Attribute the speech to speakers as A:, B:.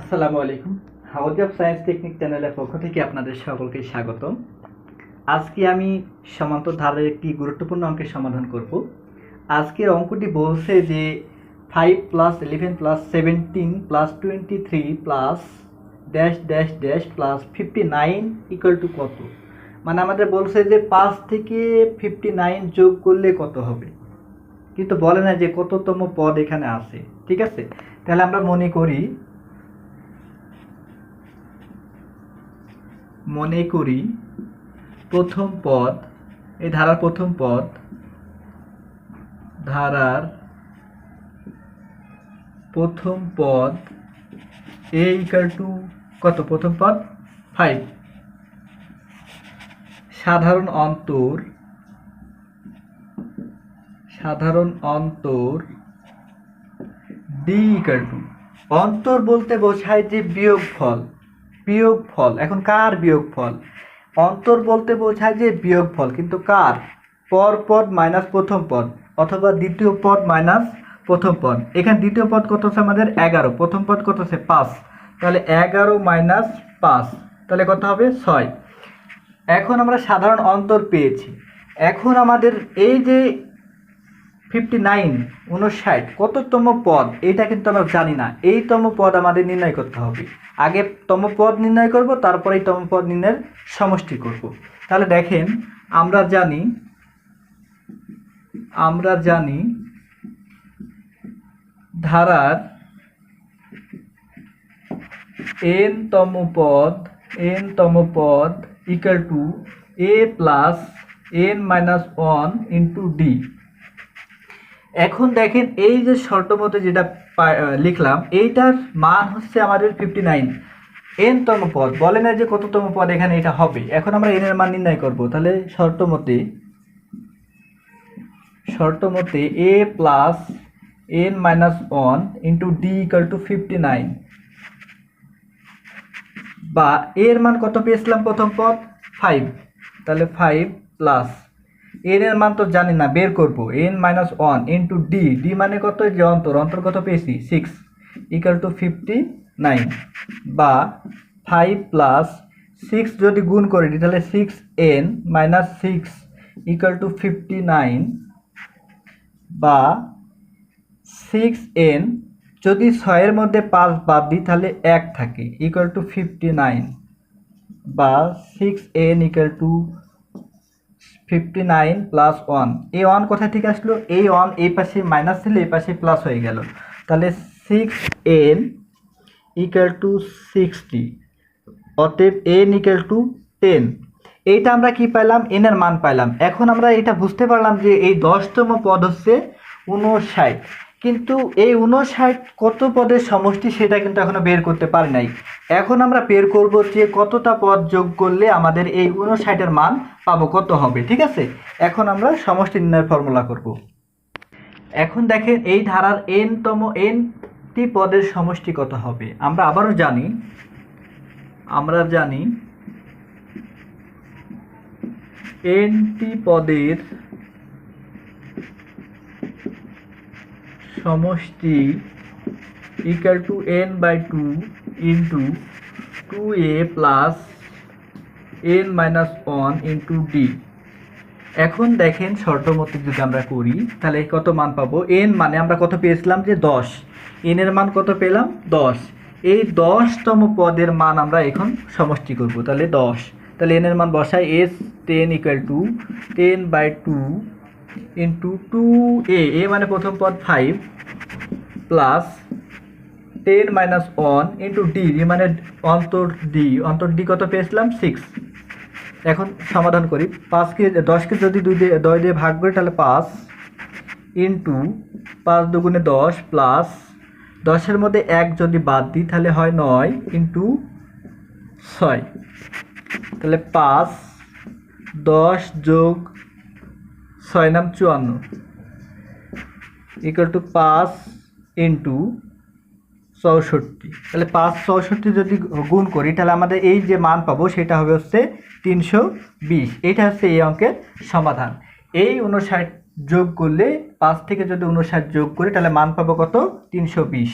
A: আসসালামু আলাইকুম। House of science technique চ্যানেলের পক্ষ থেকে আপনাদের সকলকে স্বাগতম। আজকে আমি সমান্তর ধারের একটি গুরুত্বপূর্ণ অঙ্কের সমাধান করব। আজকের অঙ্কটি বলছে যে five plus eleven plus seventeen plus twenty three plus dash dash dash plus fifty nine equal to কত? মানে আমাদের বলছে যে পাঁচ থেকে ফিফটি নাইন যোগ করলে কত হবে? কিন্তু বলে না যে কততম পদ এখানে আছে। ঠিক আছে? তাহলে আমরা মনে করি মনে করি, প্রথম পদ এই ধারার প্রথম পদ ধারার প্রথম পদ এ ইকাল টু কত? প্রথম পদ ফাইভ সাধারণ অন্তর সাধারণ অন্তর ডি ইকাল টু অন্তর বলতে বোঝায় যে বিয়োগ ফল বিয়োগ ফল এখন কার বিয়োগ ফল অন্তর বলতে বোঝায় যে বিয়োগ ফল কিন্তু কার? পর পদ মাইনাস প্রথম পদ, অথবা দ্বিতীয় পদ মাইনাস প্রথম পদ। এখানে দ্বিতীয় পদ কত হচ্ছে আমাদের? এগারো। প্রথম পদ কত হচ্ছে? পাঁচ। তাহলে এগারো মাইনাস পাঁচ, তাহলে কত হবে? ছয়। এখন আমরা সাধারণ অন্তর পেয়েছি। এখন আমাদের এই যে ফিফটি নাইন উনষাট কততম পদ? এটা কিন্তু আমরা জানি না। এই তম পদ আমাদের নির্ণয় করতে হবে। আগে তম পদ নির্ণয় করব তারপরে তম পদ নির্ণয়ের সমষ্টি করব। তাহলে দেখেন, আমরা জানি আমরা জানি ধারার এন তম পদ এন তম পদ equal to a plus n minus one into d এখন দেখেন, এই যে শর্ত যেটা লিখলাম, এইটার মান হচ্ছে আমাদের ফিফটি নাইন এন তম পদ, বলে না যে কততম পদ এখানে এটা হবে। এখন আমরা এন এর মান নির্ণয় করব। তাহলে শর্ত মতে শর্ত মতে a plus n minus one into d equal to fifty nine বা এর মান কত পেয়েছিলাম প্রথম পদ? ফাইভ তাহলে ফাইভ প্লাস এন এর মান তো জানি না, বের করব। N minus one into d d মানে কত? যে অন্তর অন্তর কত পেয়েছি? Six equal to fifty nine বা ফাইভ প্লাস সিক্স যদি গুণ করে দিই, তাহলে six n minus six equal to fifty nine বা সিক্স এন যদি ছয়ের মধ্যে পাঁচ বাদ দিই, তাহলে এক থাকে ইকুয়াল টু ফিফটি নাইন বা six n equal to fifty nine plus one এই ওয়ান কোথা থেকে আসলো? এই ওয়ান এই পাশে মাইনাস ছিল, এই পাশে প্লাস হয়ে গেল। তাহলে six n equal to sixty অতএব এন ইকুয়াল টু এইটা আমরা কি পাইলাম? এন এর মান পাইলাম। এখন আমরা এটা বুঝতে পারলাম যে এই দশতম পদ হচ্ছে উনষাট কিন্তু এই উনষাট কত পদের সমষ্টি সেটা কিন্তু এখনও বের করতে পারি নাই। এখন আমরা বের করব যে কতটা পদ যোগ করলে আমাদের এই উনষাটের মান পাবো, কত হবে, ঠিক আছে? এখন আমরা সমষ্টি নির্ণয়ের ফর্মুলা করব। এখন দেখেন এই ধারার এন তম এনটি পদের সমষ্টি কত হবে? আমরা আবারও জানি, আমরা জানি এনটি পদের সমষ্টি equal to n by two into two a plus n minus one into d এখন দেখেন শর্ত মতো যদি আমরা করি, তাহলে কত মান পাবো? এন মানে আমরা কত পেয়েছিলাম যে দশ। এন এর মান কত পেলাম? দশ। এই দশতম পদের মান আমরা এখন সমষ্টি করব, তাহলে দশ। তাহলে এন এর মান বসাই s ten equal to ten by two into two a a মানে প্রথম পদ five plus ten minus one into d d মানে অন্তর ডি অন্তর ডি কত পেয়েছিলাম? সিক্স এখন সমাধান করি। পাঁচকে দশকে যদি দুই দিয়ে দশ দিয়ে ভাগ করি, তাহলে পাঁচ ইন্টু পাঁচ দুগুণে দশ প্লাস দশের মধ্যে এক যদি বাদ দিই, তাহলে হয় নয় ইন্টু ছয়। তাহলে পাঁচ দশ যোগ ছয় নাম চুয়ান্ন। ইকুয়াল টু পাঁচ ইন্টু চৌষট্টি। তাহলে পাঁচ চৌষট্টি যদি গুণ করি, তাহলে আমাদের এই যে মান পাবো, সেটা হবে হচ্ছে তিনশো বিশ। এটা হচ্ছে এই অঙ্কের সমাধান। এই উনষাট যোগ করলে, পাঁচ থেকে যদি উনষাট যোগ করি, তাহলে মান পাবো কত? তিনশো বিশ।